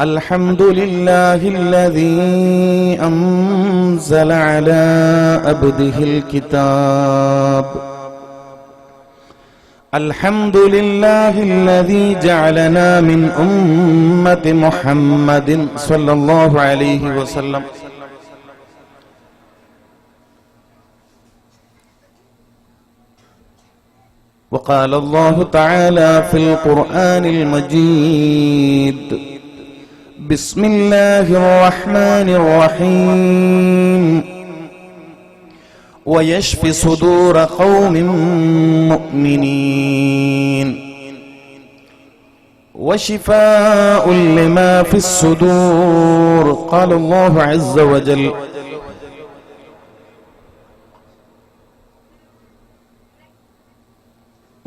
الحمد لله الذي أنزل على عبده الكتاب. الحمد لله الذي جعلنا من أمة محمد صلى الله عليه وسلم. وقال الله تعالى في القرآن المجيد بسم الله الرحمن الرحيم. ويشفي صدور قوم مؤمنين. وشفاء لما في الصدور. قال الله عز وجل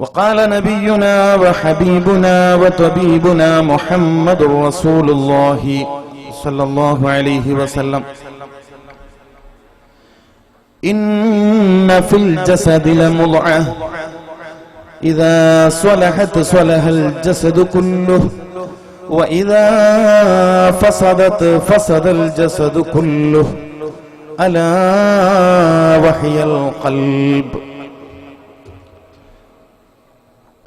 وقال نبينا وحبيبنا وطبيبنا محمد رسول الله صلى الله عليه وسلم. إن في الجسد لمضعة. إذا صلحت صلح الجسد كله. وإذا فسدت فسد الجسد كله. ألا وحي القلب.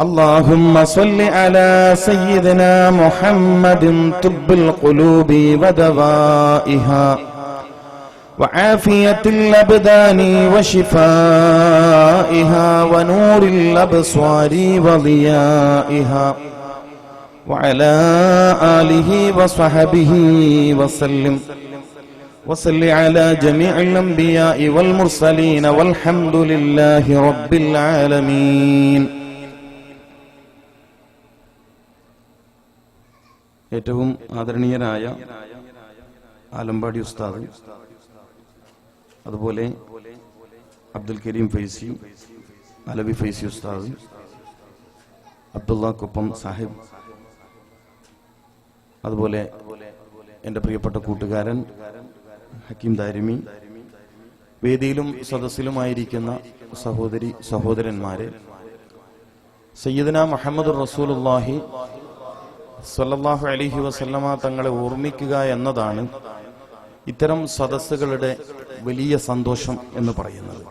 اللهم صل على سيدنا محمد طب القلوب ودوائها وعافية الأبدان وشفائها ونور الأبصار وضيائها وعلى آله وصحبه وسلم وصل على جميع الأنبياء والمرسلين والحمد لله رب العالمين ഏറ്റവും ആദരണീയനായ ആലമ്പാടി ഉസ്താദ് അതുപോലെ അബ്ദുൽ കരീം ഫൈസി അലബി ഫൈസി ഉസ്താദ് അബ്ദുള്ള കുപ്പം സാഹിബ് അതുപോലെ എന്റെ പ്രിയപ്പെട്ട കൂട്ടുകാരൻ ഹക്കീം ദാരിമി വേദിയിലും സദസ്സിലുമായിരിക്കുന്ന സഹോദരി സഹോദരന്മാരെ സയ്യിദന മുഹമ്മദ് റസൂലുല്ലാഹി സല്ലല്ലാഹു അലിഹി വസല്ലമ തങ്ങളെ ഓർമ്മിക്കുക എന്നതാണ് ഇത്തരം സദസ്സുകളുടെ വലിയ സന്തോഷം എന്ന് പറയുന്നത്.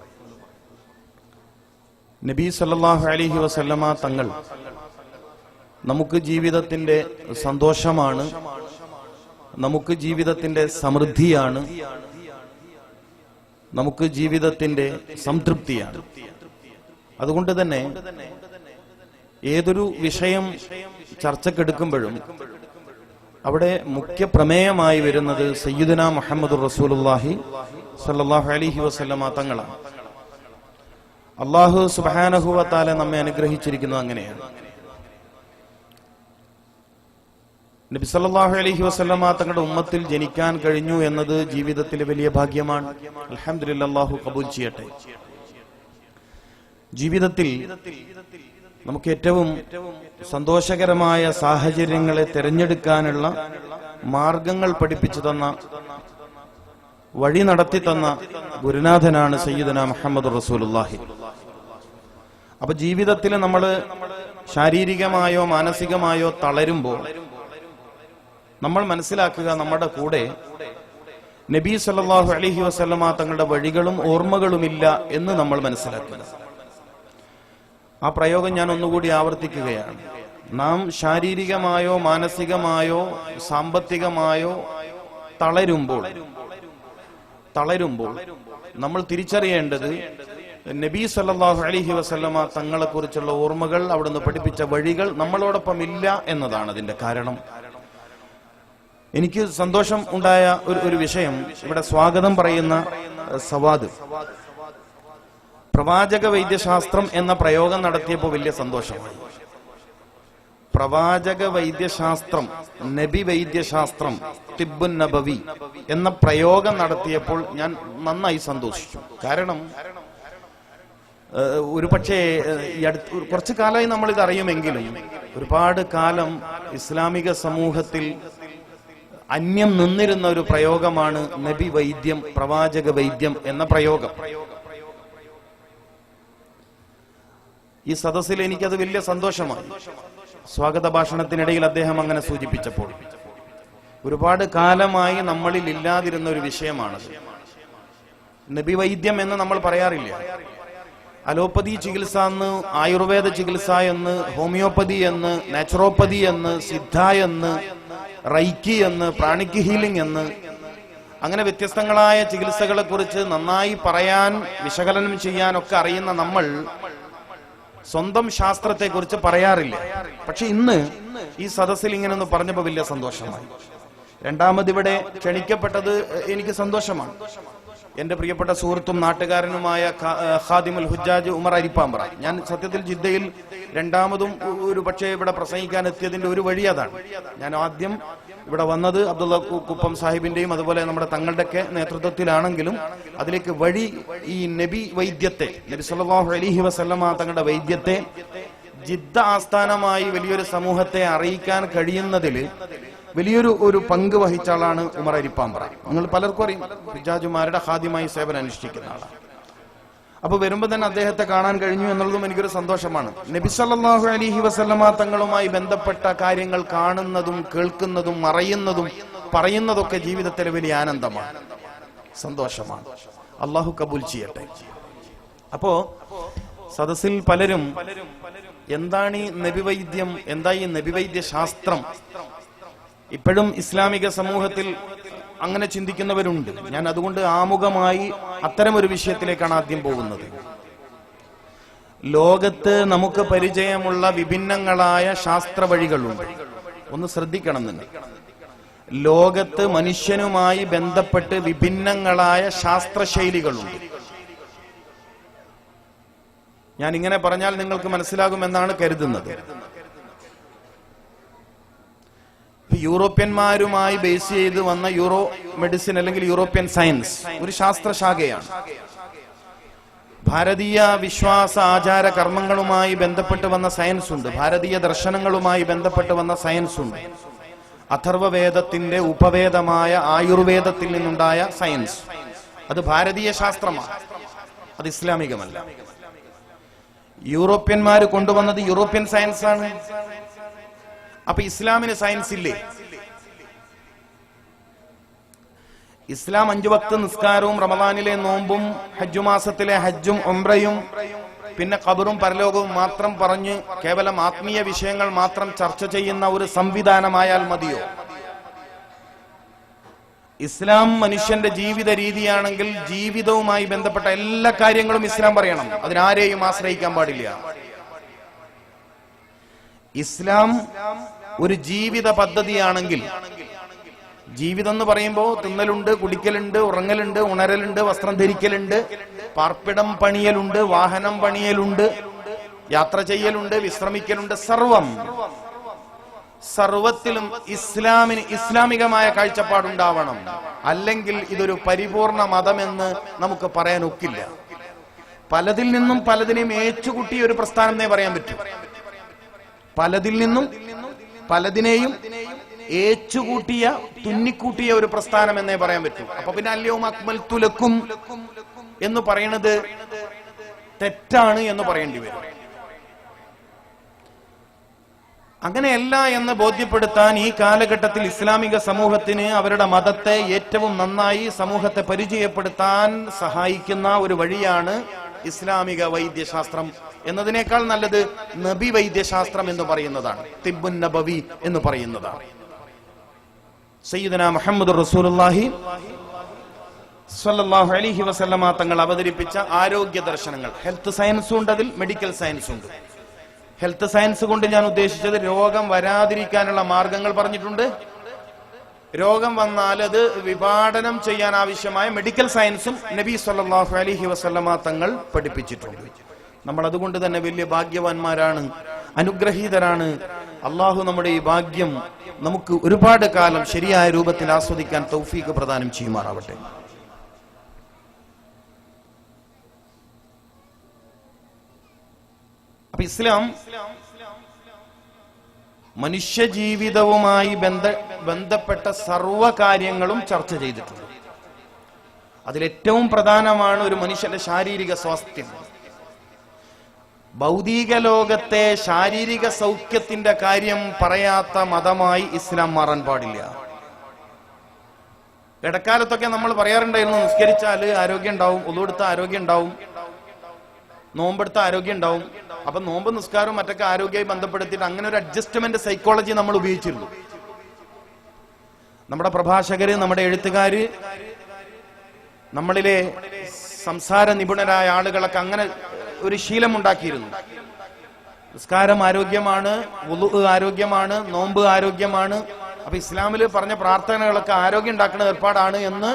നബി സല്ലാഹു അലിഹി വസല്ലമ തങ്ങൾ നമുക്ക് ജീവിതത്തിന്റെ സന്തോഷമാണ് നമുക്ക് ജീവിതത്തിന്റെ സമൃദ്ധിയാണ് നമുക്ക് ജീവിതത്തിന്റെ സംതൃപ്തിയാണ്. അതുകൊണ്ട് തന്നെ ഏതൊരു വിഷയം ചർച്ചക്കെടുക്കുമ്പോഴും അവിടെ മുഖ്യ പ്രമേയമായി വരുന്നത് സയ്യിദുന മുഹമ്മദ് റസൂലുല്ലാഹി സല്ലാഹു അലിഹി വസ്ലമ തങ്ങളാണ്. അള്ളാഹു സുബാനഹുവത്താല നമ്മെ അനുഗ്രഹിച്ചിരിക്കുന്നത് അങ്ങനെയാണ്. നബി സല്ലാഹു അലൈഹി വസല്ലമ തങ്ങളുടെ ഉമ്മത്തിൽ ജനിക്കാൻ കഴിഞ്ഞു എന്നത് ജീവിതത്തിലെ വലിയ ഭാഗ്യമാണ്. അൽഹംദുലില്ലാഹ് അല്ലാഹു കബൂൽ ചെയ്യട്ടെ. ജീവിതത്തിൽ നമുക്ക് ഏറ്റവും സന്തോഷകരമായ സാഹചര്യങ്ങളെ തിരഞ്ഞെടുക്കാനുള്ള മാർഗങ്ങൾ പഠിപ്പിച്ചു തന്ന വഴി നടത്തി തന്ന ഗുരുനാഥനാണ് സയ്യിദന മുഹമ്മദ് റസൂലുല്ലാഹി അപ്പൊ ജീവിതത്തിൽ നമ്മൾ ശാരീരികമായോ മാനസികമായോ തളരുമ്പോൾ നമ്മൾ മനസ്സിലാക്കുക നമ്മുടെ കൂടെ നബി സല്ലല്ലാഹു അലൈഹി വസല്ലമ തങ്ങളുടെ വഴികളും ഓർമ്മകളുമില്ല എന്ന് നമ്മൾ മനസ്സിലാക്കുക. ആ പ്രയോഗം ഞാൻ ഒന്നുകൂടി ആവർത്തിക്കുകയാണ്. നാം ശാരീരികമായോ മാനസികമായോ സാമ്പത്തികമായോ തളരുമ്പോൾ തളരുമ്പോൾ നമ്മൾ തിരിച്ചറിയേണ്ടത് നബി സല്ലാഹു അലഹി വസല്ലമ തങ്ങളെ കുറിച്ചുള്ള ഓർമ്മകൾ അവിടുന്ന് പഠിപ്പിച്ച വഴികൾ നമ്മളോടൊപ്പം ഇല്ല എന്നതാണ് അതിന്റെ കാരണം. എനിക്ക് സന്തോഷം ഉണ്ടായ ഒരു ഒരു വിഷയം. ഇവിടെ സ്വാഗതം പറയുന്ന സവാദ്. പ്രവാചക വൈദ്യശാസ്ത്രം എന്ന പ്രയോഗം നടത്തിയപ്പോൾ വലിയ സന്തോഷമായി പ്രവാചക വൈദ്യശാസ്ത്രം നബി വൈദ്യശാസ്ത്രം തിബുൻ നബവി എന്ന പ്രയോഗം നടത്തിയപ്പോൾ ഞാൻ നന്നായി സന്തോഷിച്ചു. കാരണം ഒരു പക്ഷേ ഈ കുറച്ചു കാലമായി നമ്മൾ ഇത് അറിയുമെങ്കിലും ഒരുപാട് കാലം ഇസ്ലാമിക സമൂഹത്തിൽ അന്യം നിന്നിരുന്ന ഒരു പ്രയോഗമാണ് നബി വൈദ്യം പ്രവാചക വൈദ്യം എന്ന പ്രയോഗം. ഈ സദസ്സിൽ എനിക്കത് വലിയ സന്തോഷമായി. സ്വാഗത ഭാഷണത്തിനിടയിൽ അദ്ദേഹം അങ്ങനെ സൂചിപ്പിച്ചപ്പോൾ ഒരുപാട് കാലമായി നമ്മളിൽ ഇല്ലാതിരുന്ന ഒരു വിഷയമാണ് നബി വൈദ്യം എന്ന് നമ്മൾ പറയാറില്ല. അലോപ്പതി ചികിത്സ എന്ന് ആയുർവേദ ചികിത്സ എന്ന് ഹോമിയോപ്പതി എന്ന് നാച്ചുറോപ്പതി എന്ന് സിദ്ധ എന്ന് റൈക്കി എന്ന് പ്രാണിക് ഹീലിംഗ് എന്ന് അങ്ങനെ വ്യത്യസ്തങ്ങളായ ചികിത്സകളെ കുറിച്ച് നന്നായി പറയാൻ വിശകലനം ചെയ്യാനൊക്കെ അറിയുന്ന നമ്മൾ സ്വന്തം ശാസ്ത്രത്തെ കുറിച്ച് പറയാറില്ല. പക്ഷെ ഇന്ന് ഈ സദസ്സിൽ ഇങ്ങനെ ഒന്ന് പറഞ്ഞപ്പോ വലിയ സന്തോഷമായി. രണ്ടാമത് ഇവിടെ ക്ഷണിക്കപ്പെട്ടത് എനിക്ക് സന്തോഷമാണ്. എന്റെ പ്രിയപ്പെട്ട സുഹൃത്തും നാട്ടുകാരനുമായ ഖാദിമുൽ ഹുജാജ് ഉമർ അരിപ്പാമ്പ്ര. ഞാൻ സത്യത്തിൽ ജിദ്ദയിൽ രണ്ടാമതും ഒരു പക്ഷേ ഇവിടെ പ്രസംഗിക്കാൻ എത്തിയതിന്റെ ഒരു വഴി അതാണ്. ഞാൻ ആദ്യം ഇവിടെ വന്നത് അബ്ദുള്ള കുപ്പം സാഹിബിന്റെയും അതുപോലെ നമ്മുടെ തങ്ങളുടെയൊക്കെ നേതൃത്വത്തിലാണെങ്കിലും അതിലേക്ക് വഴി ഈ നബി വൈദ്യത്തെ നബി സല്ലല്ലാഹു അലൈഹി വസല്ലമ തങ്ങളുടെ വൈദ്യത്തെ ജിദ്ദ ആസ്ഥാനമായി വലിയൊരു സമൂഹത്തെ അറിയിക്കാൻ കഴിയുന്നതിൽ വലിയൊരു ഒരു പങ്ക് വഹിച്ച ആളാണ് ഉമർ അരിപ്പാമ്പ്ര. നിങ്ങൾ പലർക്കും അറിയും ഹിജാജുമാരുടെ ഹാദ്യമായി സേവനം അനുഷ്ഠിക്കുന്ന ആളാണ്. അപ്പൊ വരുമ്പോ തന്നെ അദ്ദേഹത്തെ കാണാൻ കഴിഞ്ഞു എന്നുള്ളതും എനിക്കൊരു സന്തോഷമാണ്. നബി സല്ലല്ലാഹു അലൈഹി വസല്ലമ തങ്ങളുമായി ബന്ധപ്പെട്ട കാര്യങ്ങൾ കാണുന്നതും കേൾക്കുന്നതും അറിയുന്നതും പറയുന്നതൊക്കെ ജീവിതത്തിലെ വലിയ ആനന്ദമാണ്. സന്തോഷമാണ്. അള്ളാഹു കബൂൽ ചെയ്യട്ടെ. അപ്പോ സദസ്സിൽ പലരും എന്താണ് ഈ നബിവൈദ്യം എന്താ ഈ നബിവൈദ്യ ശാസ്ത്രം ഇപ്പോഴും ഇസ്ലാമിക സമൂഹത്തിൽ അങ്ങനെ ചിന്തിക്കുന്നവരുണ്ട്. ഞാൻ അതുകൊണ്ട് ആമുഖമായി അത്തരം ഒരു വിഷയത്തിലേക്കാണ് ആദ്യം പോകുന്നത്. ലോകത്ത് നമുക്ക് പരിചയമുള്ള വിഭിന്നങ്ങളായ ശാസ്ത്ര വഴികളുണ്ട് ഒന്ന് ശ്രദ്ധിക്കണം നിങ്ങൾ. ലോകത്ത് മനുഷ്യനുമായി ബന്ധപ്പെട്ട് വിഭിന്നങ്ങളായ ശാസ്ത്രശൈലികളുണ്ട്. ഞാൻ ഇങ്ങനെ പറഞ്ഞാൽ നിങ്ങൾക്ക് മനസ്സിലാകുമെന്നാണ് കരുതുന്നത്. യൂറോപ്യന്മാരുമായി ബേസ് ചെയ്ത് വന്ന യൂറോ മെഡിസിൻ അല്ലെങ്കിൽ യൂറോപ്യൻ സയൻസ് ഒരു ശാസ്ത്രശാഖയാണ്. ഭാരതീയ വിശ്വാസ ആചാര കർമ്മങ്ങളുമായി ബന്ധപ്പെട്ട് വന്ന സയൻസ് ഉണ്ട്. ഭാരതീയ ദർശനങ്ങളുമായി ബന്ധപ്പെട്ട് വന്ന സയൻസ് ഉണ്ട്. അഥർവവേദത്തിന്റെ ഉപവേദമായ ആയുർവേദത്തിൽ നിന്നുണ്ടായ സയൻസ് അത് ഭാരതീയ ശാസ്ത്രമാണ്. അത് ഇസ്ലാമികമല്ല. യൂറോപ്യന്മാർ കൊണ്ടുവന്നത് യൂറോപ്യൻ സയൻസ് ആണ്. അപ്പൊ ഇസ്ലാമിന് സയൻസ് ഇല്ലേ? ഇസ്ലാം അഞ്ചു വക്ത നിസ്കാരവും റമദാനിലെ നോമ്പും ഹജ്ജു മാസത്തിലെ ഹജ്ജും ഉംറയും പിന്നെ കബറും പരലോകവും മാത്രം പറഞ്ഞ് കേവലം ആത്മീയ വിഷയങ്ങൾ മാത്രം ചർച്ച ചെയ്യുന്ന ഒരു സംവിധാനമായാൽ മതിയോ? ഇസ്ലാം മനുഷ്യന്റെ ജീവിത രീതിയാണെങ്കിൽ ജീവിതവുമായി ബന്ധപ്പെട്ട എല്ലാ കാര്യങ്ങളും ഇസ്ലാം പറയണം. അതിനാരെയും ആശ്രയിക്കാൻ പാടില്ല. ഇസ്ലാം ഒരു ജീവിത പദ്ധതിയാണെങ്കിൽ ജീവിതം എന്ന് പറയുമ്പോൾ തിന്നലുണ്ട് കുടിക്കലുണ്ട് ഉറങ്ങലുണ്ട് ഉണരലുണ്ട് വസ്ത്രം ധരിക്കലുണ്ട് പാർപ്പിടം പണിയലുണ്ട് വാഹനം പണിയലുണ്ട് യാത്ര ചെയ്യലുണ്ട് വിശ്രമിക്കലുണ്ട് സർവം. സർവത്തിലും ഇസ്ലാമിന് ഇസ്ലാമികമായ കാഴ്ചപ്പാടുണ്ടാവണം. അല്ലെങ്കിൽ ഇതൊരു പരിപൂർണ മതമെന്ന് നമുക്ക് പറയാൻ ഒക്കില്ല പലതിൽ നിന്നും പലതിനെയും ഏച്ചുകൂട്ടിയ ഒരു പ്രസ്ഥാനം എന്നേ പറയാൻ പറ്റും. പലതിൽ നിന്നും പലതിനെയും ഏച്ചുകൂട്ടിയ തുന്നിക്കൂട്ടിയ ഒരു പ്രസ്ഥാനം എന്നേ പറയാൻ പറ്റൂ. അപ്പൊ പിന്നെ അല്ലയോ അക്മൽ തുലക്കും എന്ന് പറയുന്നത് തെറ്റാണ് എന്ന് പറയേണ്ടി വരും. അങ്ങനെയല്ല എന്ന് ബോധ്യപ്പെടുത്താൻ ഈ കാലഘട്ടത്തിൽ ഇസ്ലാമിക സമൂഹത്തിന് അവരുടെ മതത്തെ ഏറ്റവും നന്നായി സമൂഹത്തെ പരിചയപ്പെടുത്താൻ സഹായിക്കുന്ന ഒരു വഴിയാണ് ഇസ്ലാമിക വൈദ്യശാസ്ത്രം. എന്നതിനേക്കാൾ നല്ലത് നബി വൈദ്യശാസ്ത്രം എന്ന് പറയുന്നതാണ് തിബുൻ നബവി എന്ന് പറയുന്നതാണ്. സയ്യിദന മുഹമ്മദ് റസൂലുള്ളാഹി സല്ലല്ലാഹു അലൈഹി വസല്ലമ തങ്ങൾ അവതരിപ്പിച്ച ആരോഗ്യ ദർശനങ്ങൾ. ഹെൽത്ത് സയൻസും ഉണ്ട് അതിൽ മെഡിക്കൽ സയൻസും ഉണ്ട്. ഹെൽത്ത് സയൻസ് കൊണ്ട് ഞാൻ ഉദ്ദേശിച്ചത് രോഗം വരാതിരിക്കാനുള്ള മാർഗങ്ങൾ പറഞ്ഞിട്ടുണ്ട്. രോഗം വന്നാൽ അത് വിപാടനം ചെയ്യാൻ ആവശ്യമായ മെഡിക്കൽ സയൻസും നബി സല്ലല്ലാഹു അലൈഹി വസല്ലമ തങ്ങൾ പഠിപ്പിച്ചിട്ടുണ്ട്. നമ്മൾ അതുകൊണ്ട് തന്നെ വലിയ ഭാഗ്യവാന്മാരാണ് അനുഗ്രഹീതരാണ്. അള്ളാഹു നമ്മുടെ ഈ ഭാഗ്യം നമുക്ക് ഒരുപാട് കാലം ശരിയായ രൂപത്തിൽ ആസ്വദിക്കാൻ തൗഫീക്ക് പ്രദാനം ചെയ്യുമാറാവട്ടെ. അപ്പൊ ഇസ്ലാം മനുഷ്യ ജീവിതവുമായി ബന്ധ ബന്ധപ്പെട്ട സർവ കാര്യങ്ങളും ചർച്ച ചെയ്തിട്ടുണ്ട്. അതിലേറ്റവും പ്രധാനമാണ് ഒരു മനുഷ്യന്റെ ശാരീരിക സ്വാസ്ഥ്യം. ഭൗതിക ലോകത്തെ ശാരീരിക സൗഖ്യത്തിന്റെ കാര്യം പറയാത്ത മതമായി ഇസ്ലാം മാറാൻ പാടില്ല. ഇടക്കാലത്തൊക്കെ നമ്മൾ പറയാറുണ്ടായിരുന്നു നിസ്കരിച്ചാൽ ആരോഗ്യം ഉണ്ടാവും ഒതുകൊടുത്ത ആരോഗ്യം ഉണ്ടാവും നോമ്പെടുത്ത ആരോഗ്യം ഉണ്ടാവും. അപ്പൊ നോമ്പ് നിസ്കാരവും മറ്റൊക്കെ ആരോഗ്യമായി ബന്ധപ്പെടുത്തിയിട്ട് അങ്ങനെ ഒരു അഡ്ജസ്റ്റ്മെന്റ് സൈക്കോളജി നമ്മൾ ഉപയോഗിച്ചിരുന്നു. നമ്മുടെ പ്രഭാഷകര് നമ്മുടെ എഴുത്തുകാര് നമ്മളിലെ സംസാര നിപുണരായ ആളുകളൊക്കെ അങ്ങനെ ഒരു ശീലമുണ്ടാക്കിയിരുന്നു നിസ്കാരം ആരോഗ്യമാണ് വുളു ആരോഗ്യമാണ് നോമ്പ് ആരോഗ്യമാണ്. അപ്പൊ ഇസ്ലാമിൽ പറഞ്ഞ പ്രാർത്ഥനകളൊക്കെ ആരോഗ്യം ഉണ്ടാക്കുന്ന ഏർപ്പാടാണ് എന്ന്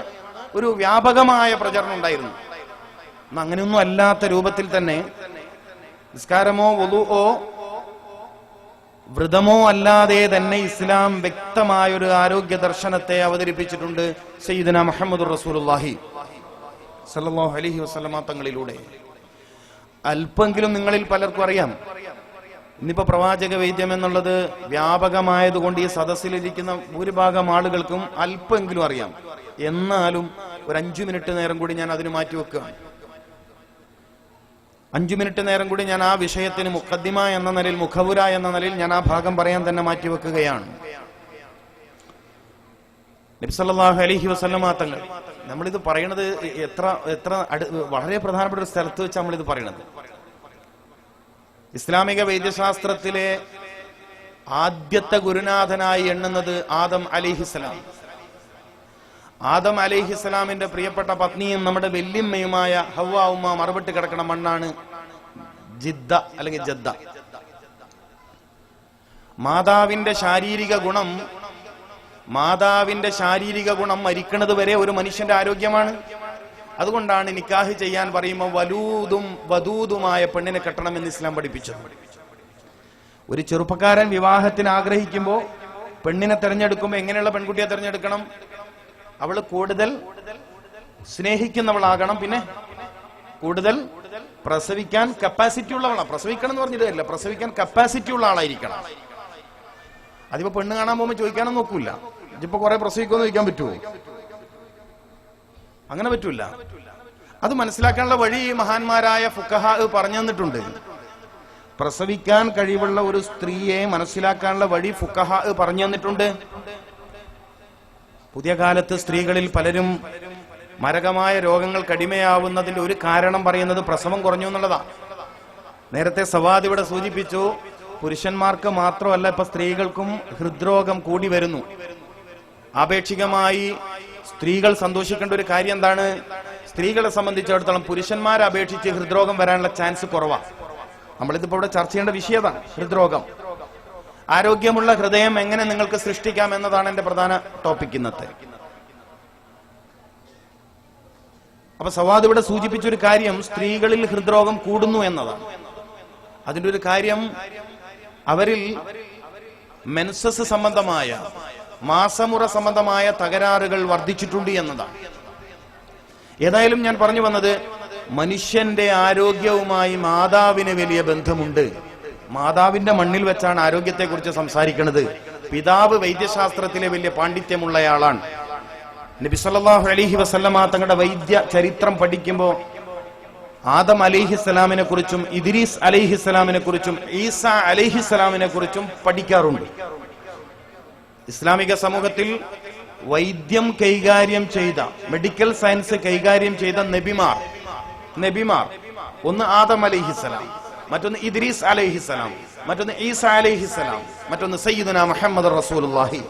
ഒരു വ്യാപകമായ പ്രചരണം ഉണ്ടായിരുന്നു. അങ്ങനെയൊന്നും അല്ലാത്ത രൂപത്തിൽ തന്നെ നിസ്കാരമോ വുളുവോ വ്രതമോ അല്ലാതെ തന്നെ ഇസ്ലാം വ്യക്തമായ ഒരു ആരോഗ്യ ദർശനത്തെ അവതരിപ്പിച്ചിട്ടുണ്ട് സയ്യിദന മുഹമ്മദ് റസൂലുള്ളാഹി സല്ലല്ലാഹു അലൈഹി വസല്ലമ തങ്ങളിലൂടെ. അല്പെങ്കിലും നിങ്ങളിൽ പലർക്കും അറിയാം. ഇന്നിപ്പോ പ്രവാചക വൈദ്യം എന്നുള്ളത് വ്യാപകമായതുകൊണ്ട് ഈ സദസ്സിലിരിക്കുന്ന ഭൂരിഭാഗം ആളുകൾക്കും അല്പെങ്കിലും അറിയാം. എന്നാലും ഒരു അഞ്ചു മിനിറ്റ് നേരം കൂടി ഞാൻ അതിന് മാറ്റി വെക്കുകയാണ് അഞ്ചു മിനിറ്റ് നേരം കൂടി ഞാൻ ആ വിഷയത്തിന് മുഖദ്ദിമ എന്ന നിലയിൽ മുഖവുര എന്ന നിലയിൽ ഞാൻ ആ ഭാഗം പറയാൻ തന്നെ മാറ്റിവെക്കുകയാണ് നബ്സല്ലാഹു അലഹി വസ്ലമാ തങ്ങൾ നമ്മളിത് പറയണത് എത്ര എത്ര വളരെ പ്രധാനപ്പെട്ട ഒരു സ്ഥലത്ത് വെച്ച് നമ്മളിത് പറയണത്. ഇസ്ലാമിക വൈദ്യശാസ്ത്രത്തിലെ ആദ്യത്തെ ഗുരുനാഥനായി എണ്ണുന്നത് ആദം അലിഹിസ്ലാം ആദം അലിഹിസ്ലാമിന്റെ പ്രിയപ്പെട്ട പത്നിയും നമ്മുടെ വെല്ലിമ്മയുമായ ഹവ്വ ഉമ്മ മറുപട്ട് കിടക്കണ മണ്ണാണ് ജിദ്ദ അല്ലെങ്കിൽ ജദ്ദ. മാതാവിന്റെ ശാരീരിക ഗുണം മാതാവിന്റെ ശാരീരിക ഗുണം മരിക്കുന്നത് വരെ ഒരു മനുഷ്യന്റെ ആരോഗ്യമാണ്. അതുകൊണ്ടാണ് നിക്കാഹ് ചെയ്യാൻ പറയുമ്പോൾ വലൂതും വധൂതുമായ പെണ്ണിനെ കെട്ടണമെന്ന് ഇസ്ലാം പഠിപ്പിച്ചത്. ഒരു ചെറുപ്പക്കാരൻ വിവാഹത്തിന് ആഗ്രഹിക്കുമ്പോൾ പെണ്ണിനെ തെരഞ്ഞെടുക്കുമ്പോൾ എങ്ങനെയുള്ള പെൺകുട്ടിയെ തെരഞ്ഞെടുക്കണം? അവൾ കൂടുതൽ സ്നേഹിക്കുന്നവളാകണം. പിന്നെ കൂടുതൽ പ്രസവിക്കാൻ കപ്പാസിറ്റി ഉള്ളവളാണ് പ്രസവിക്കണം എന്ന് പറഞ്ഞിട്ടല്ല പ്രസവിക്കാൻ കപ്പാസിറ്റി ഉള്ള ആളായിരിക്കണം. അതിപ്പോ പെണ്ണ് കാണാൻ പോകുമ്പോൾ ചോദിക്കാനൊന്നും നോക്കൂല ഇതിപ്പോ കുറെ പ്രസവിക്കുമെന്ന് ചോദിക്കാൻ പറ്റുമോ? അങ്ങനെ പറ്റൂല. അത് മനസ്സിലാക്കാനുള്ള വഴി മഹാന്മാരായ ഫുക്കഹ പറഞ്ഞു തന്നിട്ടുണ്ട്. പ്രസവിക്കാൻ കഴിവുള്ള ഒരു സ്ത്രീയെ മനസ്സിലാക്കാനുള്ള വഴി ഫുക്കഹ പറഞ്ഞു തന്നിട്ടുണ്ട്. പുതിയ കാലത്ത് സ്ത്രീകളിൽ പലരും മരകമായ രോഗങ്ങൾ കടിമയാവുന്നതിന്റെ ഒരു കാരണം പറയുന്നത് പ്രസവം കുറഞ്ഞു എന്നുള്ളതാ. നേരത്തെ സവാദ് ഇവിടെ സൂചിപ്പിച്ചു പുരുഷന്മാർക്ക് മാത്രമല്ല ഇപ്പൊ സ്ത്രീകൾക്കും ഹൃദ്രോഗം കൂടി വരുന്നു. ആപേക്ഷികമായി സ്ത്രീകൾ സന്തോഷിക്കേണ്ട ഒരു കാര്യം എന്താണ്? സ്ത്രീകളെ സംബന്ധിച്ചിടത്തോളം പുരുഷന്മാരെ അപേക്ഷിച്ച് ഹൃദ്രോഗം വരാനുള്ള ചാൻസ് കുറവാണ് നമ്മളിതിപ്പോ ഇവിടെ ചർച്ച ചെയ്യേണ്ട വിഷയതാണ് ഹൃദ്രോഗം. ആരോഗ്യമുള്ള ഹൃദയം എങ്ങനെ നിങ്ങൾക്ക് സൃഷ്ടിക്കാം എന്നതാണ് എന്റെ പ്രധാന ടോപ്പിക് ഇന്നത്തെ. അപ്പൊ സവാദ് ഇവിടെ സൂചിപ്പിച്ച ഒരു കാര്യം സ്ത്രീകളിൽ ഹൃദ്രോഗം കൂടുന്നു എന്നതാണ്. അതിന്റെ ഒരു കാര്യം അവരിൽ മെൻസസ് സംബന്ധമായ മാസമുറ സംബന്ധമായ തകരാറുകൾ വർദ്ധിച്ചിട്ടുണ്ട് എന്നതാണ്. ഏതായാലും ഞാൻ പറഞ്ഞു വന്നത് മനുഷ്യന്റെ ആരോഗ്യവുമായി മാതാവിന് വലിയ ബന്ധമുണ്ട്. മാതാവിന്റെ മണ്ണിൽ വെച്ചാണ് ആരോഗ്യത്തെക്കുറിച്ച് സംസാരിക്കുന്നത്. പിതാവ് വൈദ്യശാസ്ത്രത്തിലെ വലിയ പാണ്ഡിത്യമുള്ളയാളാണ്. നബി സല്ലല്ലാഹു അലൈഹി വസല്ലമ തങ്ങളുടെ വൈദ്യ ചരിത്രം പഠിക്കുമ്പോൾ ആദം അലിഹിസ്സലാമിനെ കുറിച്ചും ഇദ്രീസ് അലിഹിസ്സലാമിനെ കുറിച്ചും ഈസ അലിഹിസ്സലാമിനെ കുറിച്ചും പഠിക്കാറുണ്ട്. ഇസ്ലാമിക സമൂഹത്തിൽ വൈദ്യം കൈകാര്യം ചെയ്ത മെഡിക്കൽ സയൻസ് കൈകാര്യം ചെയ്ത നബിമാർ നബിമാർ ഒന്ന് ആദം അലിഹിസ്സലാം മറ്റൊന്ന് ഇദ്രീസ് അലൈഹിസ്സലാം മറ്റൊന്ന് ഈസ അലൈഹിസ്സലാം മറ്റൊന്ന് സയ്യിദുന മുഹമ്മദ് റസൂലുള്ളാഹി.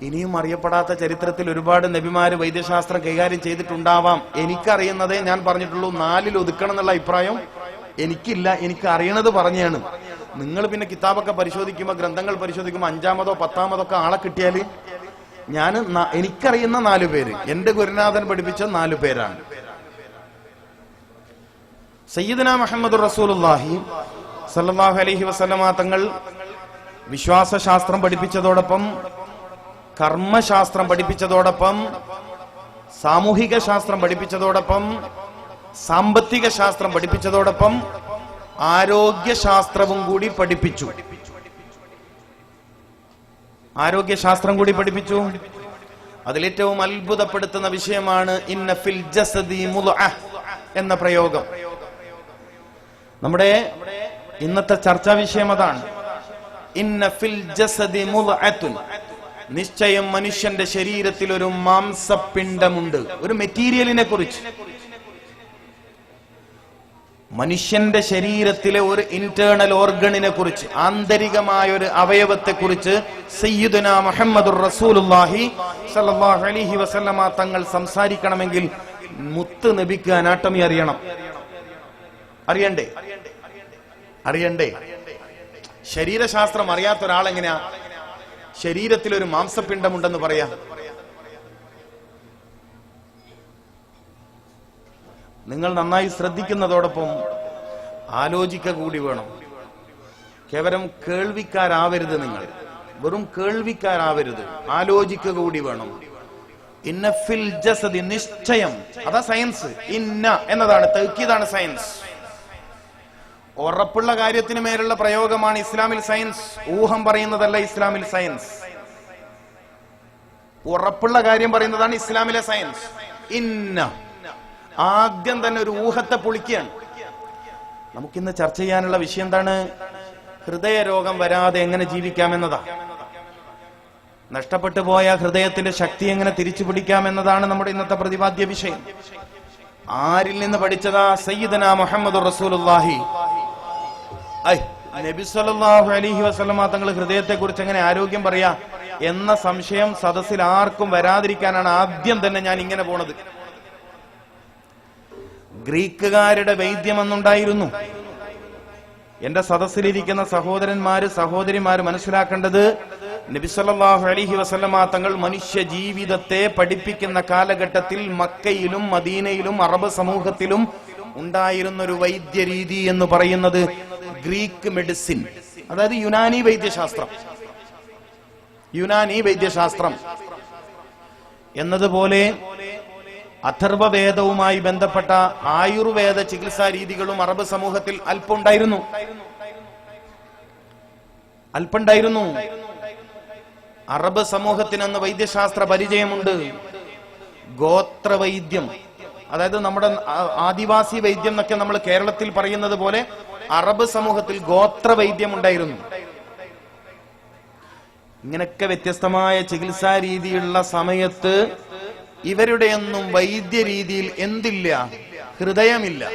ഇനിയും അറിയപ്പെടാത്ത ചരിത്രത്തിൽ ഒരുപാട് നബിമാര് വൈദ്യശാസ്ത്രം കൈകാര്യം ചെയ്തിട്ടുണ്ടാവാം. എനിക്കറിയുന്നതേ ഞാൻ പറഞ്ഞിട്ടുള്ളൂ. നാലിൽ ഒതുക്കണം എന്നുള്ള അഭിപ്രായം എനിക്കില്ല. എനിക്ക് അറിയണത് പറഞ്ഞാണ്. നിങ്ങൾ പിന്നെ കിതാബൊക്കെ പരിശോധിക്കുമ്പോൾ ഗ്രന്ഥങ്ങൾ പരിശോധിക്കുമ്പോൾ അഞ്ചാമതോ പത്താമതോ ഒക്കെ ആളെ കിട്ടിയാൽ ഞാൻ എനിക്കറിയുന്ന നാലു പേര്. എന്റെ ഗുരുനാഥൻ പഠിപ്പിച്ച നാലു പേരാണ്. സയ്യിദന മുഹമ്മദ് റസൂലുള്ളാഹി സല്ലാഹു അലഹി വസല്ലമ തങ്ങൾ വിശ്വാസശാസ്ത്രം പഠിപ്പിച്ചതോടൊപ്പം കർമ്മശാസ്ത്രം പഠിപ്പിച്ചതോടൊപ്പം സാമൂഹിക ശാസ്ത്രം പഠിപ്പിച്ചതോടൊപ്പം സാമ്പത്തിക ശാസ്ത്രം പഠിപ്പിച്ചതോടൊപ്പം ആരോഗ്യശാസ്ത്രവും കൂടി പഠിപ്പിച്ചു. ആരോഗ്യശാസ്ത്രം കൂടി പഠിപ്പിച്ചു. അതിലേറ്റവും അത്ഭുതപ്പെടുത്തുന്ന വിഷയമാണ് ഇന്ന ഫിൽ ജസദി എന്ന പ്രയോഗം. നമ്മുടെ ഇന്നത്തെ ചർച്ചാ വിഷയം അതാണ്. ഇന്ന ഫിൽ ജസദി നിശ്ചയം മനുഷ്യന്റെ ശരീരത്തിൽ ഒരു മാംസപിണ്ഡമുണ്ട്. ഒരു മെറ്റീരിയലിനെ കുറിച്ച്. മനുഷ്യന്റെ ശരീരത്തിലെ ഒരു ഇന്റേണൽ ഓർഗണിനെ കുറിച്ച് ആന്തരികമായ ഒരു അവയവത്തെ കുറിച്ച് വസല്ലമ തങ്ങൾ സംസാരിക്കണമെങ്കിൽ മുത്ത് നബിക്ക് അനാട്ടമി അറിയണം. അറിയണ്ടേ? അറിയണ്ടേ? ശരീരശാസ്ത്രം അറിയാത്ത ഒരാൾ എങ്ങനെയാ ശരീരത്തിൽ ഒരു മാംസപിണ്ഡമുണ്ടെന്ന് പറയാ. നിങ്ങൾ നന്നായി ശ്രദ്ധിക്കുന്നതോടൊപ്പം ആലോചിക്ക കൂടി വേണം. കേവലം കേൾവിക്കാരാവരുത് നിങ്ങൾ. വെറും കേൾവിക്കാരാവരുത്. ആലോചിക്കുക കൂടി വേണം. ഇന്നഫിൽ ജസതി നിശ്ചയം. അതാ സയൻസ്. ഇന്ന എന്നതാണ്. തൗക്കീതാണ് സയൻസ്. ഉറപ്പുള്ള കാര്യത്തിന് മേലുള്ള പ്രയോഗമാണ് ഇസ്ലാമിൽ സയൻസ്. ഊഹം പറയുന്നതല്ല ഇസ്ലാമിൽ സയൻസ്. ഉറപ്പുള്ള കാര്യം പറയുന്നതാണ് ഇസ്ലാമിലെ സയൻസ്. ഇന്ന. ആദ്യം തന്നെ ഒരു ഊഹത്തെ പൊളിക്കുകയാണ്. നമുക്കിന്ന് ചർച്ച ചെയ്യാനുള്ള വിഷയം എന്താണ്? ഹൃദയരോഗം വരാതെ എങ്ങനെ ജീവിക്കാമെന്നതാ. നഷ്ടപ്പെട്ടു പോയ ഹൃദയത്തിന്റെ ശക്തി എങ്ങനെ തിരിച്ചു പിടിക്കാമെന്നതാണ് നമ്മുടെ ഇന്നത്തെ പ്രതിപാദ്യ വിഷയം. ആരിൽ നിന്ന് പഠിച്ചതാ സയ്യിദന മുഹമ്മദ് റസൂലുള്ളാഹി? ഐ നബി സല്ലല്ലാഹു അലൈഹി വസല്ലമ തങ്ങൾ ഹൃദയത്തെ കുറിച്ച് എങ്ങനെ ആരോഗ്യം പറയാ? എന്ന സംശയം സദസ്സിൽ ആർക്കും വരാതിരിക്കാനാണ് ആദ്യം തന്നെ ഞാൻ ഇങ്ങനെ പോണത്. ഗ്രീക്കുകാരുടെ വൈദ്യമെന്നുണ്ടായിരുന്നു. എന്റെ സദസ്സിലിരിക്കുന്ന സഹോദരന്മാര് സഹോദരിമാര് മനസ്സിലാക്കേണ്ടത് നബിസല്ലാഹു അലഹി വസല്ലമ തങ്ങൾ മനുഷ്യ ജീവിതത്തെ പഠിപ്പിക്കുന്ന കാലഘട്ടത്തിൽ മക്കയിലും മദീനയിലും അറബ് സമൂഹത്തിലും ഉണ്ടായിരുന്ന ഒരു വൈദ്യരീതി എന്ന് പറയുന്നത് ഗ്രീക്ക് മെഡിസിൻ. അതായത് യുനാനി വൈദ്യശാസ്ത്രം. യുനാനി വൈദ്യശാസ്ത്രം. എന്നതുപോലെ അഥർവവേദവുമായി ബന്ധപ്പെട്ട ആയുർവേദ ചികിത്സാ രീതികളും അറബ് സമൂഹത്തിൽ അല്പം ഉണ്ടായിരുന്നു അല്പുണ്ടായിരുന്നു. അറബ് സമൂഹത്തിന് അന്ന് വൈദ്യശാസ്ത്ര പരിചയമുണ്ട്. ഗോത്രവൈദ്യം. അതായത് നമ്മുടെ ആദിവാസി വൈദ്യം എന്നൊക്കെ നമ്മൾ കേരളത്തിൽ പറയുന്നത് പോലെ അറബ് സമൂഹത്തിൽ ഗോത്രവൈദ്യം ഉണ്ടായിരുന്നു. ഇങ്ങനെയൊക്കെ വ്യത്യസ്തമായ ചികിത്സാ രീതിയുള്ള സമയത്ത് ഇവരുടെയൊന്നും വൈദ്യ രീതിയിൽ എന്തില്ല? ഹൃദയമില്ല.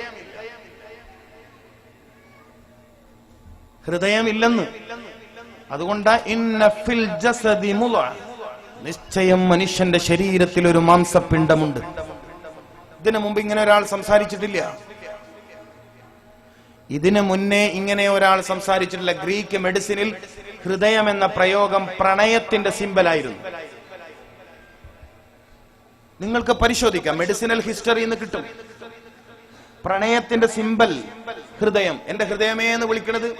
ഹൃദയമില്ലെന്ന്. അതുകൊണ്ട് ജസദി നിശ്ചയം മനുഷ്യന്റെ ശരീരത്തിൽ ഒരു മാംസപിണ്ഡമുണ്ട്. ഇതിനു മുമ്പ് ഇങ്ങനെ ഒരാൾ സംസാരിച്ചിട്ടില്ല. ഇതിനു മുന്നേ ഇങ്ങനെ ഒരാൾ സംസാരിച്ചിട്ടില്ല. ഗ്രീക്ക് മെഡിസിനിൽ ഹൃദയം എന്ന പ്രയോഗം പ്രണയത്തിന്റെ സിമ്പലായിരുന്നു. നിങ്ങൾക്ക് പരിശോധിക്കാം. മെഡിസിനൽ ഹിസ്റ്ററി എന്ന് കിട്ടും. പ്രണയത്തിന്റെ സിമ്പൽ ഹൃദയം. എന്റെ ഹൃദയമേ എന്ന് വിളിക്കണത്?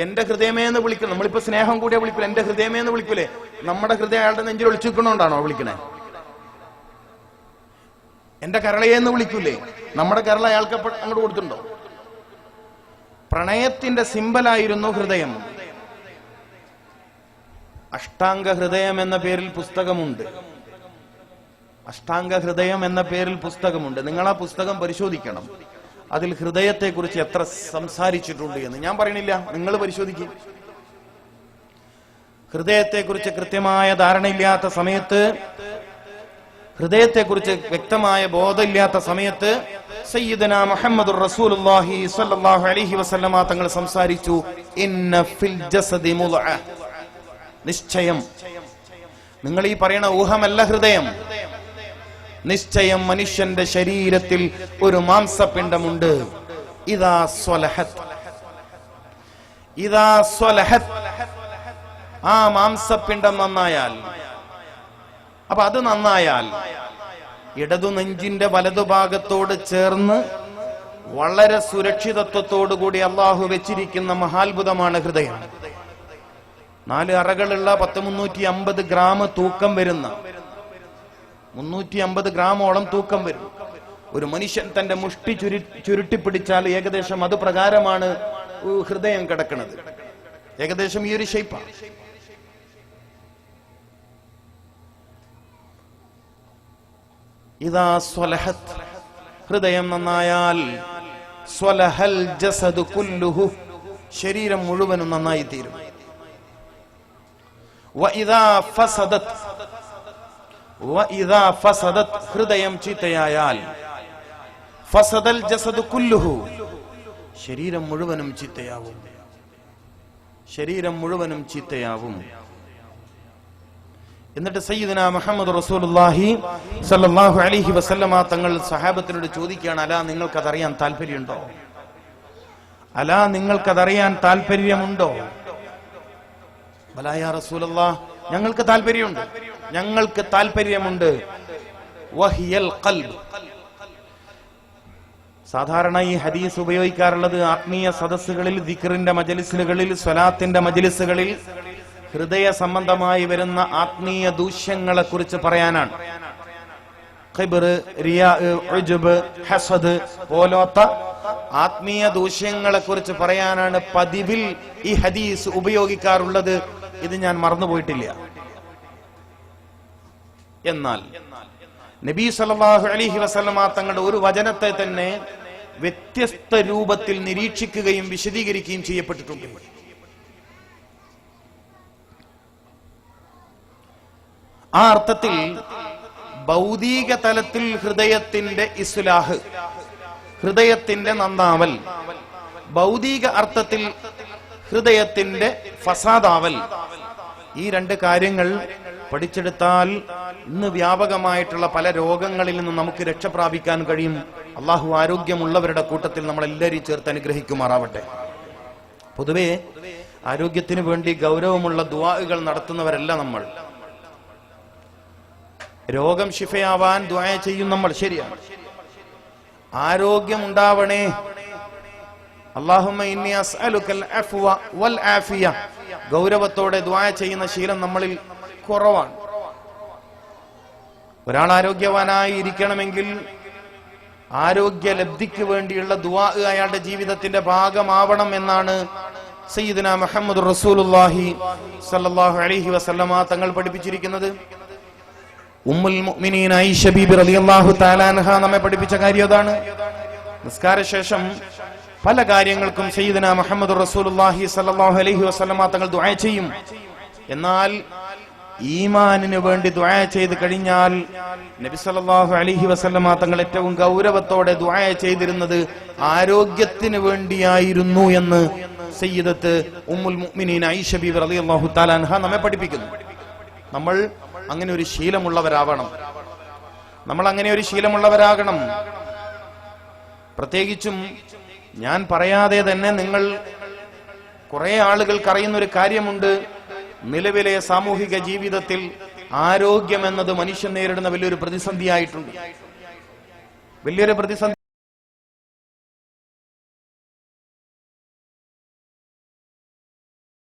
എന്റെ ഹൃദയമേ എന്ന് വിളിക്കണം. നമ്മളിപ്പോ സ്നേഹം കൂടിയ വിളിക്കില്ല എന്റെ ഹൃദയമേ എന്ന് വിളിക്കൂലേ? നമ്മുടെ ഹൃദയം അയാളുടെ നെഞ്ചിൽ ഒളിച്ചിരിക്കണോണ്ടാണോ വിളിക്കണേ? എന്റെ കരളയെ എന്ന് വിളിക്കൂലേ? നമ്മുടെ കരള അയാൾക്ക് അങ്ങോട്ട് കൊടുത്തിട്ടുണ്ടോ? പ്രണയത്തിന്റെ സിമ്പലായിരുന്നു ഹൃദയം. അഷ്ടാംഗ ഹൃദയം എന്ന പേരിൽ പുസ്തകമുണ്ട്. അഷ്ടാംഗ ഹൃദയം എന്ന പേരിൽ പുസ്തകമുണ്ട്. നിങ്ങൾ ആ പുസ്തകം പരിശോധിക്കണം. അതിൽ ഹൃദയത്തെക്കുറിച്ച് എത്ര സംസാരിച്ചിട്ടുണ്ട് എന്ന്. ഞാൻ പറയണില്ല. നിങ്ങൾ പരിശോധിക്കും. ഹൃദയത്തെക്കുറിച്ച് കൃത്യമായ ധാരണയില്ലാത്ത സമയത്ത് ഹൃദയത്തെക്കുറിച്ച് വ്യക്തമായ ബോധമില്ലാത്ത സമയത്ത് സയ്യിദന മുഹമ്മദ് റസൂലുള്ളാഹി സ്വല്ലല്ലാഹു അലൈഹി വസല്ലമ തങ്ങൾ സംസാരിച്ചു. ഇന്ന ഫിൽ ജസദി മുദ്അ നിശ്ചയം. നിങ്ങൾ ഈ പറയുന്ന ഊഹമല്ല ഹൃദയം. നിശ്ചയം മനുഷ്യന്റെ ശരീരത്തിൽ ഒരു മാംസപിണ്ഡമുണ്ട്. ഇതാ സ്വലഹത് ഇതാ സ്വലഹത് ആ മാംസപിണ്ഡം നന്നായാൽ. അപ്പൊ അത് നന്നായാൽ ഇടതു നെഞ്ചിന്റെ വലതുഭാഗത്തോട് ചേർന്ന് വളരെ സുരക്ഷിതത്വത്തോടു കൂടി അള്ളാഹു വെച്ചിരിക്കുന്ന മഹാത്ഭുതമാണ് ഹൃദയം. നാല് അറകളുള്ള പത്ത് മുന്നൂറ്റി അമ്പത് ഗ്രാം തൂക്കം വരുന്ന മുന്നൂറ്റി അമ്പത് ഗ്രാമോളം തൂക്കം വരും. ഒരു മനുഷ്യൻ തന്റെ മുഷ്ടി ചുരു ചുരുട്ടിപ്പിടിച്ചാൽ ഏകദേശം അത് പ്രകാരമാണ് ഹൃദയം കിടക്കുന്നത്. ഏകദേശം ഈ ഒരു ഷേപ്പാണ് ഇതാ സ്വലഹത്. ഹൃദയം നന്നായാൽ സ്വലഹൽ ജസദ് കുല്ലുഹു. ശരീരം മുഴുവനും നന്നായി തീരും ഹൃദയം ചീത്തയായാൽ ഫസദൽ ജസദ് കുല്ലുഹു ശരീരം മുഴുവനും ചീത്തയാവും. ശരീരം മുഴുവനും ചീത്തയാവും. എന്നിട്ട് സയ്യിദന മുഹമ്മദ് റസൂലുള്ളാഹി സല്ലല്ലാഹു അലൈഹി വസല്ലമ തങ്ങൾ സഹാബത്തിനോട് ചോദിക്കുകയാണ് അലാ നിങ്ങൾക്കതറിയാൻ താല്പര്യമുണ്ടോ അലാ നിങ്ങൾക്കതറിയാൻ താല്പര്യമുണ്ടോ ബലായ റസൂലല്ലാ ഞങ്ങൾക്ക് താല്പര്യമുണ്ട് ഞങ്ങൾക്ക് താല്പര്യമുണ്ട് വഹിയൽ സാധാരണ ഈ ഹദീസ് ഉപയോഗിക്കാറുള്ളത് ആത്മീയ സദസ്സുകളിൽ ദിക്റിന്റെ മജലിസുകളിൽ സ്വലാത്തിന്റെ മജലിസുകളിൽ ഹൃദയ സംബന്ധമായി വരുന്ന ആത്മീയ ദൂഷ്യങ്ങളെ കുറിച്ച് പറയാനാണ് ഹസദ് പോലോത്ത ആത്മീയ ദൂഷ്യങ്ങളെ കുറിച്ച് പറയാനാണ് പതിവിൽ ഈ ഹദീസ് ഉപയോഗിക്കാറുള്ളത്. ഇത് ഞാൻ മറന്നുപോയിട്ടില്ല. എന്നാൽ നബി സല്ലല്ലാഹു അലൈഹി വസ്ലമ തങ്ങളുടെ ഒരു വചനത്തെ തന്നെ വ്യത്യസ്ത രൂപത്തിൽ നിരീക്ഷിക്കുകയും വിശദീകരിക്കുകയും ചെയ്യപ്പെട്ടിട്ടുണ്ട്. ആ അർത്ഥത്തിൽ ഭൗതിക തലത്തിൽ ഹൃദയത്തിന്റെ ഇസ്ലാഹ് ഹൃദയത്തിന്റെ നന്നാവൽ ഭൗതിക അർത്ഥത്തിൽ ഹൃദയത്തിന്റെ ഫസാദാവൽ ഈ രണ്ട് കാര്യങ്ങൾ പഠിച്ചെടുത്താൽ ഇന്ന് വ്യാപകമായിട്ടുള്ള പല രോഗങ്ങളിൽ നിന്നും നമുക്ക് രക്ഷപ്രാപിക്കാൻ കഴിയും. അള്ളാഹു ആരോഗ്യമുള്ളവരുടെ കൂട്ടത്തിൽ നമ്മളെല്ലാവരും ചേർത്ത് അനുഗ്രഹിക്കുമാറാവട്ടെ. പൊതുവേ ആരോഗ്യത്തിന് വേണ്ടി ഗൗരവമുള്ള ദുവാകൾ നടത്തുന്നവരല്ല നമ്മൾ. രോഗം ശിഫയാവാൻ ദ്വായ ചെയ്യും നമ്മൾ ശരിയാണ് ആരോഗ്യം ഉണ്ടാവണേ. ആഫിയ. ഗൗരവത്തോടെ ദ്വായ ചെയ്യുന്ന ശീലം നമ്മളിൽ കുറവാണ്. ഒരാൾ ആരോഗ്യവാനായി ഇരിക്കണമെങ്കിൽ ആരോഗ്യ ലബ്ധിക്ക് വേണ്ടിയുള്ള ദുവാ അയാളുടെ ജീവിതത്തിന്റെ ഭാഗമാവണം എന്നാണ് സയ്യിദന മുഹമ്മദ് റസൂലുള്ളാഹി സല്ലല്ലാഹു അലൈഹി വസല്ലമ തങ്ങൾ പഠിപ്പിച്ചിരിക്കുന്നത്. ഉമ്മുൽ മുഅ്മിനീൻ ആയിഷ ബീബി റളിയല്ലാഹു തആലാൻഹ നമ്മെ പഠിപ്പിച്ച കാര്യം അതാണ്. നിസ്കാര പല കാര്യങ്ങൾക്കും സയ്യിദന മുഹമ്മദ് റസൂലുള്ളാഹി സല്ലല്ലാഹു അലൈഹി വസല്ലമ തങ്ങൾ ദുആ ചെയ്യും. എന്നാൽ ഈമാനിന് വേണ്ടി ദ്വായ ചെയ്ത് കഴിഞ്ഞാൽ നബി അലിഹി വസല്ലമ തങ്ങൾ ഏറ്റവും ഗൗരവത്തോടെ ദ്വായ ചെയ്തിരുന്നത് ആരോഗ്യത്തിന് വേണ്ടിയായിരുന്നു എന്ന് സയ്യിദത്ത് ഉമ്മുൽ മുഅ്മിനീൻ ആയിഷ ബീബി റളിയല്ലാഹു തആല അൻഹ നമ്മെ പഠിപ്പിക്കുന്നു. നമ്മൾ അങ്ങനെ ഒരു ശീലമുള്ളവരാവണം. നമ്മൾ അങ്ങനെ ഒരു ശീലമുള്ളവരാകണം. പ്രത്യേകിച്ചും ഞാൻ പറയാതെ തന്നെ നിങ്ങൾ കുറെ ആളുകൾക്ക് അറിയുന്ന ഒരു കാര്യമുണ്ട്. നിലവിലെ സാമൂഹിക ജീവിതത്തിൽ ആരോഗ്യം എന്നത് മനുഷ്യൻ നേരിടുന്ന വലിയൊരു പ്രതിസന്ധിയായിട്ടുണ്ട്. വലിയൊരു പ്രതിസന്ധി